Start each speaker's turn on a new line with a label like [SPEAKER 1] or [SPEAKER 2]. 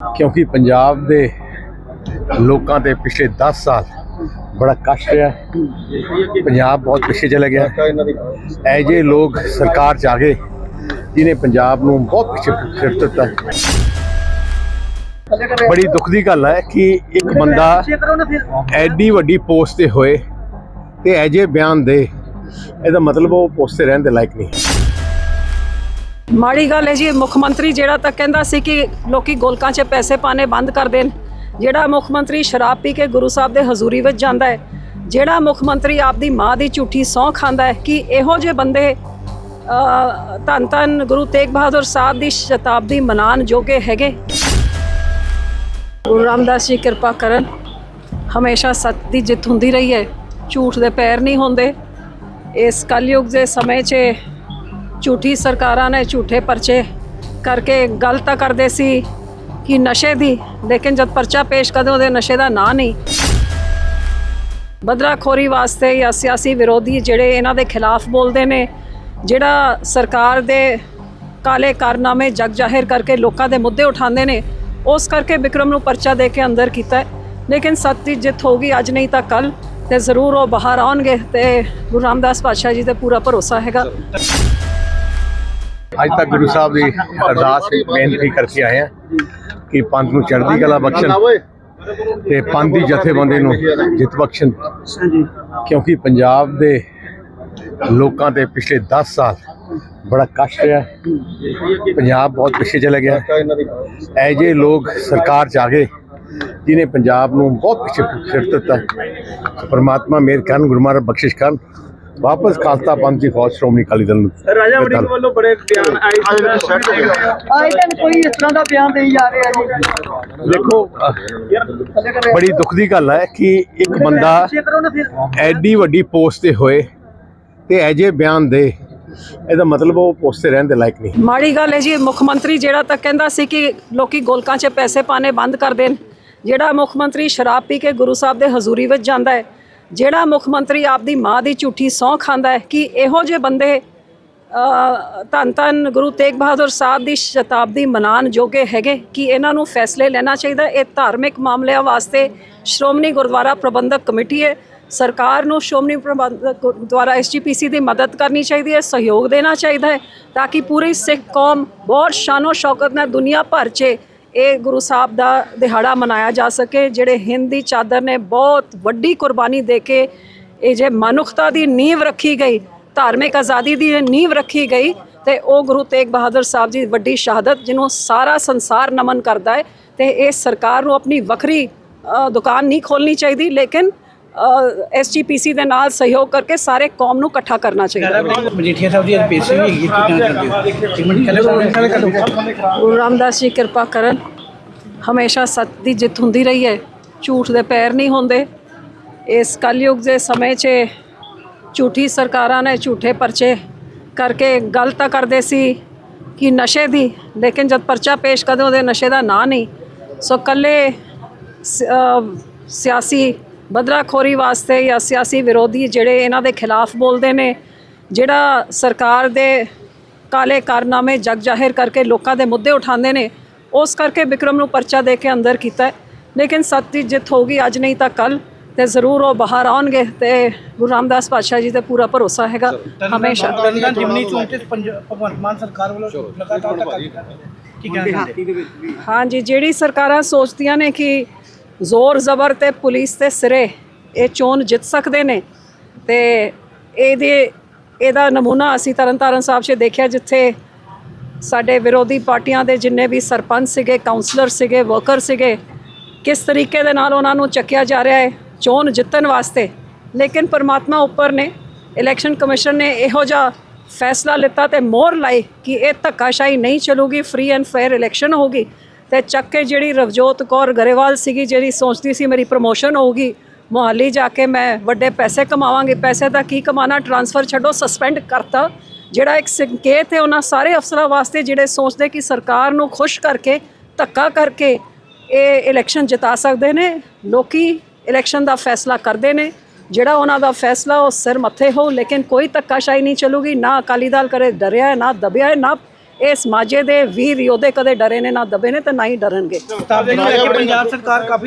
[SPEAKER 1] ਕਿਉਂਕਿ ਪੰਜਾਬ ਦੇ ਲੋਕਾਂ 'ਤੇ ਪਿਛਲੇ 10 ਸਾਲ ਬੜਾ ਕਸ਼ਟ ਰਿਹਾ। ਪੰਜਾਬ ਬਹੁਤ ਪਿੱਛੇ ਚਲੇ ਗਿਆ। ਐ ਜੇ ਲੋਕ ਸਰਕਾਰ ਚ ਆ ਗਏ ਜਿਨੇ ਪੰਜਾਬ ਨੂੰ ਬਹੁਤ ਪਿੱਛੇ ਸਿੱਟ ਦਿੱਤਾ। ਬੜੀ ਦੁੱਖ ਦੀ ਗੱਲ ਹੈ ਕਿ ਇੱਕ ਬੰਦਾ ਐਡੀ ਵੱਡੀ ਪੋਸਟ ਤੇ ਹੋਏ ਤੇ ਐ ਜੇ ਬਿਆਨ ਦੇ, ਇਹਦਾ ਮਤਲਬ ਉਹ ਪੋਸਟ ਤੇ ਰਹਿਣ ਦੇ ਲਾਇਕ ਨਹੀਂ।
[SPEAKER 2] ਮਾੜੀ ਗੱਲ ਹੈ ਜੀ, ਮੁੱਖ ਮੰਤਰੀ ਜਿਹੜਾ ਤਾਂ ਕਹਿੰਦਾ ਸੀ ਕਿ ਲੋਕੀ ਗੋਲਕਾਂ 'ਚ ਪੈਸੇ ਪਾਣੇ ਬੰਦ ਕਰ ਦੇਣ। ਜਿਹੜਾ ਮੁੱਖ ਮੰਤਰੀ ਸ਼ਰਾਬ ਪੀ ਕੇ ਗੁਰੂ ਸਾਹਿਬ ਦੇ ਹਜ਼ੂਰੀ ਵਿੱਚ ਜਾਂਦਾ ਹੈ, ਜਿਹੜਾ ਮੁੱਖ ਮੰਤਰੀ ਆਪਦੀ ਮਾਂ ਦੀ ਝੂਠੀ ਸਹੁੰ ਖਾਂਦਾ ਹੈ, ਕਿ ਇਹੋ ਜਿਹੇ ਬੰਦੇ ਧੰਨ ਧੰਨ ਗੁਰੂ ਤੇਗ ਬਹਾਦਰ ਸਾਹਿਬ ਦੀ ਸ਼ਤਾਬਦੀ ਮਨਾਉਣ ਜੋਗੇ ਹੈਗੇ? ਗੁਰੂ ਰਾਮਦਾਸ ਜੀ ਕਿਰਪਾ ਕਰਨ, ਹਮੇਸ਼ਾ ਸੱਚ ਦੀ ਜਿੱਤ ਹੁੰਦੀ ਰਹੀ ਹੈ। ਝੂਠ ਦੇ ਪੈਰ ਨਹੀਂ ਹੁੰਦੇ। ਇਸ ਕਲਯੁਗ ਦੇ ਸਮੇਂ 'ਚ ਝੂਠੀ ਸਰਕਾਰਾਂ ਨੇ ਝੂਠੇ ਪਰਚੇ ਕਰਕੇ ਗੱਲ ਤਾਂ ਕਰਦੇ ਸੀ ਕਿ ਨਸ਼ੇ ਦੀ, ਲੇਕਿਨ ਜਦ ਪਰਚਾ ਪੇਸ਼ ਕਰਦੇ ਉਹਦੇ ਨਸ਼ੇ ਦਾ ਨਾਂ ਨਹੀਂ। ਬਦਰਾਖੋਰੀ ਵਾਸਤੇ ਜਾਂ ਸਿਆਸੀ ਵਿਰੋਧੀ ਜਿਹੜੇ ਇਹਨਾਂ ਦੇ ਖਿਲਾਫ ਬੋਲਦੇ ਨੇ, ਜਿਹੜਾ ਸਰਕਾਰ ਦੇ ਕਾਲੇ ਕਾਰਨਾਮੇ ਜਗ ਜ਼ਾਹਿਰ ਕਰਕੇ ਲੋਕਾਂ ਦੇ ਮੁੱਦੇ ਉਠਾਉਂਦੇ ਨੇ, ਉਸ ਕਰਕੇ ਵਿਕਰਮ ਨੂੰ ਪਰਚਾ ਦੇ ਕੇ ਅੰਦਰ ਕੀਤਾ ਲੇਕਿਨ ਸੱਚ ਦੀ ਜਿੱਤ ਹੋਗੀ ਅੱਜ ਨਹੀਂ ਤਾਂ ਕੱਲ ਤੇ ਜ਼ਰੂਰ ਉਹ ਬਾਹਰ ਆਉਣਗੇ, ਤੇ ਗੁਰੂ ਰਾਮਦਾਸ ਪਾਤਸ਼ਾਹ ਜੀ ਤੇ ਪੂਰਾ ਭਰੋਸਾ ਹੈਗਾ।
[SPEAKER 1] ਅੱਜ ਤੱਕ ਗੁਰੂ ਸਾਹਿਬ ਦੀ ਅਰਦਾਸ ਬੇਨਤੀ ਕਰਕੇ ਆਏ ਹਾਂ ਕਿ ਪੰਥ ਨੂੰ ਚੜ੍ਹਦੀ ਕਲਾ ਬਖਸ਼ਣ ਤੇ ਪੰਥ ਦੀ ਜਥੇਬੰਦੀ ਨੂੰ ਜਿੱਤ ਬਖਸ਼ਣ। ਕਿਉਂਕਿ ਪੰਜਾਬ ਦੇ ਲੋਕਾਂ ਦੇ ਪਿਛਲੇ 10 ਸਾਲ ਬੜਾ ਕਸ਼ਟ ਰਿਹਾ। ਪੰਜਾਬ ਬਹੁਤ ਪਿੱਛੇ ਚਲੇ ਗਿਆ। ਐ ਜੇ ਲੋਕ ਸਰਕਾਰ ਚ ਆ ਗਏ ਜਿਨੇ ਪੰਜਾਬ ਨੂੰ ਬਹੁਤ ਪਿੱਛੇ ਸਿੱਟ ਦਿੱਤਾ ਪਰਮਾਤਮਾ ਪ੍ਰਮਾਤਮਾ ਮੇਰ ਕਰਨ, ਗੁਰੂ ਮਹਾਰਾਜ ਬਖਸ਼ਿਸ਼ ਕਰਨ। ਵਾਪਸ ਖਾਲਸਾ ਪੰਥ ਦੀ ਫੌਜ ਸ਼੍ਰੋਮਣੀ ਅਕਾਲੀ ਦਲ ਨੂੰ
[SPEAKER 3] ਰਾਜਾ ਵੜਿੰਗ ਵੱਲੋਂ ਬੜੇ ਬਿਆਨ ਆਏ
[SPEAKER 4] ਆਏ ਦਿਨ ਕੋਈ ਇਸ ਤਰ੍ਹਾਂ ਦਾ ਬਿਆਨ ਦੇਈ ਜਾ ਰਿਹਾ ਜੀ।
[SPEAKER 1] ਦੇਖੋ ਬੜੀ ਦੁੱਖ ਦੀ ਗੱਲ ਹੈ ਕਿ ਇੱਕ ਬੰਦਾ ਐਡੀ ਵੱਡੀ ਪੋਸਟ ਤੇ ਹੋਏ ਤੇ ਐਜੇ ਬਿਆਨ ਦੇ ਇਹਦਾ ਮਤਲਬ ਉਹ ਪੋਸਟ ਤੇ ਰਹਿਣ ਦੇ ਲਾਇਕ ਨਹੀਂ।
[SPEAKER 2] ਮਾੜੀ ਗੱਲ ਹੈ ਜੀ ਮੁੱਖ ਮੰਤਰੀ ਜਿਹੜਾ ਤਾਂ ਕਹਿੰਦਾ ਸੀ ਕਿ ਲੋਕੀ ਗੋਲਕਾਂ 'ਚ ਪੈਸੇ ਪਾਣੇ ਬੰਦ ਕਰ ਦੇਣ ਜਿਹੜਾ ਮੁੱਖ ਮੰਤਰੀ ਸ਼ਰਾਬ ਪੀ ਕੇ ਗੁਰੂ ਸਾਹਿਬ ਦੇ ਹਜ਼ੂਰੀ ਵਿੱਚ ਜਾਂਦਾ ਹੈ ਜਿਹੜਾ ਮੁੱਖ ਮੰਤਰੀ ਆਪਦੀ ਮਾਂ ਦੀ ਝੂਠੀ ਸਹੁੰ ਖਾਂਦਾ ਹੈ, ਕਿ ਇਹੋ ਜਿਹੇ ਬੰਦੇ ਧੰਨ ਧੰਨ ਗੁਰੂ ਤੇਗ ਬਹਾਦਰ ਸਾਹਿਬ ਦੀ ਸ਼ਤਾਬਦੀ ਮਨਾਉਣ ਜੋਗੇ ਹੈਗੇ? ਕਿ ਇਹਨਾਂ ਨੂੰ ਫੈਸਲੇ ਲੈਣਾ ਚਾਹੀਦਾ? ਇਹ ਧਾਰਮਿਕ ਮਾਮਲਿਆਂ ਵਾਸਤੇ ਸ਼੍ਰੋਮਣੀ ਗੁਰਦੁਆਰਾ ਪ੍ਰਬੰਧਕ ਕਮੇਟੀ ਹੈ। ਸਰਕਾਰ ਨੂੰ ਸ਼੍ਰੋਮਣੀ ਪ੍ਰਬੰਧਕ ਗੁਰਦੁਆਰਾ ਐਸਜੀਪੀਸੀ ਦੀ ਮਦਦ ਕਰਨੀ ਚਾਹੀਦੀ ਹੈ, ਸਹਿਯੋਗ ਦੇਣਾ ਚਾਹੀਦਾ ਹੈ, ਤਾਂ ਕਿ ਪੂਰੀ ਸਿੱਖ ਕੌਮ ਬਹੁਤ ਸ਼ਾਨੋ ਸ਼ੌਕਤ ਨਾਲ ਦੁਨੀਆ ਭਰ 'ਚ ਇਹ ਗੁਰੂ ਸਾਹਿਬ ਦਾ ਦਿਹਾੜਾ ਮਨਾਇਆ ਜਾ ਸਕੇ, ਜਿਹੜੇ ਹਿੰਦੀ ਚਾਦਰ ਨੇ ਬਹੁਤ ਵੱਡੀ ਕੁਰਬਾਨੀ ਦੇ ਕੇ ਇਹ ਜੇ ਮਨੁੱਖਤਾ ਦੀ ਨੀਂਵ ਰੱਖੀ ਗਈ, ਧਾਰਮਿਕ ਆਜ਼ਾਦੀ ਦੀ ਨੀਂਵ ਰੱਖੀ ਗਈ ਤੇ ਉਹ ਗੁਰੂ ਤੇਗ ਬਹਾਦਰ ਸਾਹਿਬ ਜੀ ਦੀ ਵੱਡੀ ਸ਼ਹਾਦਤ, ਜਿਹਨੂੰ ਸਾਰਾ ਸੰਸਾਰ ਨਮਨ ਕਰਦਾ ਹੈ ਤੇ ਇਹ ਸਰਕਾਰ ਨੂੰ ਆਪਣੀ ਵੱਖਰੀ ਦੁਕਾਨ ਨਹੀਂ ਖੋਲਣੀ ਚਾਹੀਦੀ, ਲੇਕਿਨ ਐਸਜੀਪੀਸੀ ਦੇ ਨਾਲ ਸਹਿਯੋਗ ਕਰਕੇ ਸਾਰੇ ਕੌਮ ਨੂੰ ਇਕੱਠਾ ਕਰਨਾ ਚਾਹੀਦਾ ਹੈ।
[SPEAKER 3] ਮਜੀਠੀਆ ਸਾਹਿਬ ਦੀ ਪੇਸ਼ੀ ਵੀ ਹੈਗੀ
[SPEAKER 2] ਗੁਰੂ ਰਾਮਦਾਸ ਜੀ ਕਿਰਪਾ ਕਰਨ। ਹਮੇਸ਼ਾ ਸੱਚ ਦੀ ਜਿੱਤ ਹੁੰਦੀ ਰਹੀ ਹੈ। ਝੂਠ ਦੇ ਪੈਰ ਨਹੀਂ ਹੁੰਦੇ। ਇਸ ਕਲਯੁਗ ਦੇ ਸਮੇਂ 'ਚ ਝੂਠੀ ਸਰਕਾਰਾਂ ਨੇ ਝੂਠੇ ਪਰਚੇ ਕਰਕੇ ਗੱਲ ਤਾਂ ਕਰਦੇ ਸੀ ਕਿ ਨਸ਼ੇ ਦੀ। ਲੇਕਿਨ ਜਦ ਪਰਚਾ ਪੇਸ਼ ਕਰਦੇ ਉਹਦੇ ਨਸ਼ੇ ਦਾ ਨਾਂ ਨਹੀਂ ਸੋ ਕੱਲੇ ਸਿਆਸੀ ਬਦਰਾਖੋਰੀ ਵਾਸਤੇ ਜਾਂ ਸਿਆਸੀ ਵਿਰੋਧੀ ਜਿਹੜੇ ਇਹਨਾਂ ਦੇ ਖਿਲਾਫ ਬੋਲਦੇ ਨੇ ਜਿਹੜਾ ਸਰਕਾਰ ਦੇ ਕਾਲੇ ਕਾਰਨਾਮੇ ਜਗ ਜ਼ਾਹਿਰ ਕਰਕੇ ਲੋਕਾਂ ਦੇ ਮੁੱਦੇ ਉਠਾਉਂਦੇ ਨੇ ਉਸ ਕਰਕੇ ਵਿਕਰਮ ਨੂੰ ਪਰਚਾ ਦੇ ਕੇ ਅੰਦਰ ਕੀਤਾ। ਲੇਕਿਨ ਸੱਚ ਦੀ ਜਿੱਤ ਹੋਗੀ ਅੱਜ ਨਹੀਂ ਤਾਂ ਕੱਲ ਤੇ ਜ਼ਰੂਰ ਉਹ ਬਾਹਰ ਆਉਣਗੇ ਤੇ ਗੁਰੂ ਰਾਮਦਾਸ ਪਾਤਸ਼ਾਹ ਜੀ ਤੇ ਪੂਰਾ ਭਰੋਸਾ ਹੈਗਾ ਹਮੇਸ਼ਾ
[SPEAKER 3] ਜਿਮਨੀ ਚੌਂਕ ਤੇ ਭਗਵੰਤ ਮਾਨ ਸਰਕਾਰ ਵੱਲੋਂ ਲਗਾਤਾਰ ਰਿਹਾ। ਕੀ ਹੋ?
[SPEAKER 2] ਜਿਹੜੀ ਸਰਕਾਰਾਂ ਸੋਚਦੀਆਂ ਨੇ ਕਿ ਜ਼ੋਰ ਜ਼ਬਰ ਤੇ ਪੁਲਿਸ ਤੇ ਸਿਰੇ ਇਹ ਚੋਣ ਜਿੱਤ ਸਕਦੇ ਨੇ ਤੇ ਇਹਦੇ, ਇਹਦਾ ਨਮੂਨਾ ਅਸੀਂ ਤਰਨਤਾਰਨ ਸਾਹਿਬ 'ਚ ਦੇਖਿਆ ਜਿੱਥੇ ਸਾਡੇ ਵਿਰੋਧੀ ਪਾਰਟੀਆਂ ਦੇ ਜਿੰਨੇ ਵੀ ਸਰਪੰਚ ਸੀਗੇ ਕਾਉਂਸਲਰ ਸੀਗੇ ਵਰਕਰ ਸੀਗੇ, ਕਿਸ ਤਰੀਕੇ ਦੇ ਨਾਲ ਉਹਨਾਂ ਨੂੰ ਚੱਕਿਆ ਜਾ ਰਿਹਾ ਹੈ ਚੋਣ ਜਿੱਤਣ ਵਾਸਤੇ। ਲੇਕਿਨ ਪਰਮਾਤਮਾ ਉੱਪਰ ਨੇ ਇਲੈਕਸ਼ਨ ਕਮਿਸ਼ਨ ਨੇ ਇਹੋ ਜਿਹਾ ਫੈਸਲਾ ਲਿੱਤਾ ਤੇ ਮੋਹਰ ਲਾਈ ਕਿ ਇਹ ਧੱਕਾਸ਼ਾਹੀ ਨਹੀਂ ਚੱਲੂਗੀ ਫ੍ਰੀ ਐਂਡ ਫੇਅਰ ਇਲੈਕਸ਼ਨ ਹੋਊਗੀ। ਤੇ ਚੱਕ ਕੇ ਜਿਹੜੀ ਰਵਜੋਤ ਕੌਰ ਗਰੇਵਾਲ ਸੀਗੀ, ਜਿਹੜੀ ਸੋਚਦੀ ਸੀ ਮੇਰੀ ਪ੍ਰਮੋਸ਼ਨ ਹੋਊਗੀ, ਮੁਹਾਲੀ ਜਾ ਕੇ ਮੈਂ ਵੱਡੇ ਪੈਸੇ ਕਮਾਵਾਂਗੀ, ਪੈਸੇ ਦਾ ਕੀ ਕਮਾਣਾ ਟਰਾਂਸਫਰ ਛੱਡੋ ਸਸਪੈਂਡ ਕਰਤਾ। ਜਿਹੜਾ ਇੱਕ ਸੰਕੇਤ ਹੈ, ਉਹਨਾਂ ਸਾਰੇ ਅਫਸਰਾਂ ਵਾਸਤੇ ਜਿਹੜੇ ਸੋਚਦੇ ਕਿ ਸਰਕਾਰ ਨੂੰ ਖੁਸ਼ ਕਰਕੇ, ਧੱਕਾ ਕਰਕੇ ਇਹ ਇਲੈਕਸ਼ਨ ਜਿਤਾ ਸਕਦੇ ਨੇ, ਲੋਕੀ ਇਲੈਕਸ਼ਨ ਦਾ ਫੈਸਲਾ ਕਰਦੇ ਨੇ। ਜਿਹੜਾ ਉਹਨਾਂ ਦਾ ਫੈਸਲਾ, ਉਹ ਸਿਰ ਮੱਥੇ ਹੋ ਲੇਕਿਨ ਕੋਈ ਧੱਕਾਸ਼ਾਹੀ ਨਹੀਂ ਚੱਲੂਗੀ, ਨਾ ਅਕਾਲੀ ਦਲ ਕਰੇ, ਡਰਿਆ ਨਾ ਦਬਿਆ ਨਾ ਇਹ ਸਮਾਜੇ ਦੇ ਵੀਰ ਯੋਧੇ ਕਦੇ ਡਰੇ ਨੇ, ਨਾ ਦਬੇ ਨੇ ਤੇ ਨਾ ਹੀ ਡਰਨਗੇ।
[SPEAKER 3] ਪੰਜਾਬ ਸਰਕਾਰ ਕਾਫੀ